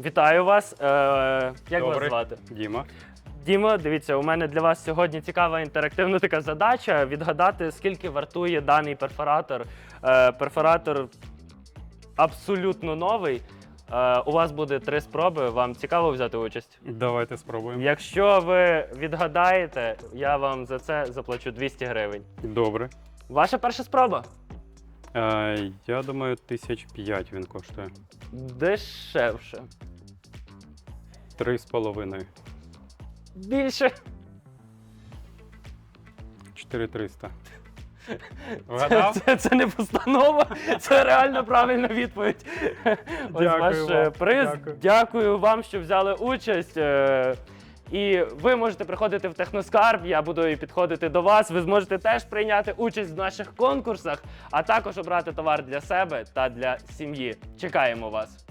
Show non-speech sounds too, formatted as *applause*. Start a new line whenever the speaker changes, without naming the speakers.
Вітаю вас. Е, як вас звати?
Діма.
Діма, дивіться, у мене для вас сьогодні цікава інтерактивна така задача відгадати, скільки вартує даний перфоратор. Е, перфоратор абсолютно новий. Е, у вас буде три спроби. Вам цікаво взяти участь?
Давайте спробуємо.
Якщо ви відгадаєте, я вам за це заплачу 200 гривень.
Добре.
Ваша перша спроба?
Е, я думаю, тисяч п'ять він коштує.
Дешевше.
Три з половиною.
Більше.
Чотири триста. *laughs*
Це, це, це не постанова, це реально правильна відповідь. Ось
Дякую
ваш е,
вам,
приз.
дякую.
Дякую вам, що взяли участь. Е, І ви можете приходити в Техноскарб, я буду і підходити до вас. Ви зможете теж прийняти участь в наших конкурсах, а також обрати товар для себе та для сім'ї. Чекаємо вас.